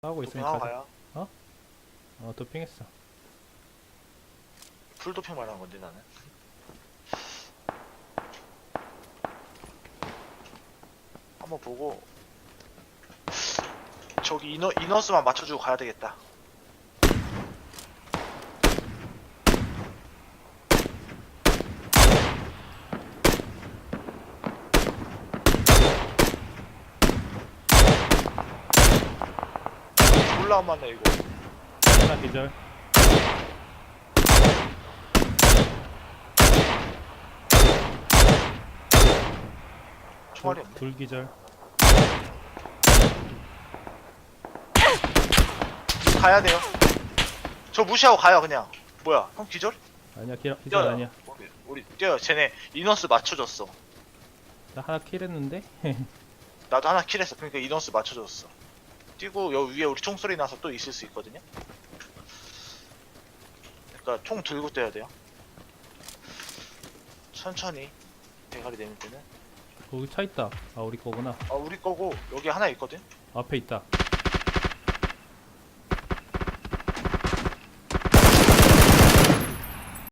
싸우고 있으니까 하고 가요. 어 도핑했어 풀 도핑 말하는 건데 나는. 한번 보고 저기 이너 이너스만 맞춰주고 가야 되겠다. 올라안 맞네 이거. 하나 기절 총알이 둘, 없네. 둘 기절 가야 돼요. 저 무시하고 가요 그냥. 뭐야? 형 기절? 아니야 기, 기절 뛰어요. 아니야 우리, 우리 뛰어요. 쟤네 인원수 맞춰줬어. 나 하나 킬했는데 나도 하나 킬했어. 그러니까 인원수 맞춰줬어. 뛰고 여기 위에 우리 총소리 나서 또 있을 수 있거든요. 그러니까 총 들고 뛰어야 돼요. 천천히 대가리 내밀 때는. 거기 차 있다 아 우리 거구나 아 우리 거고 여기 하나 있거든. 앞에 있다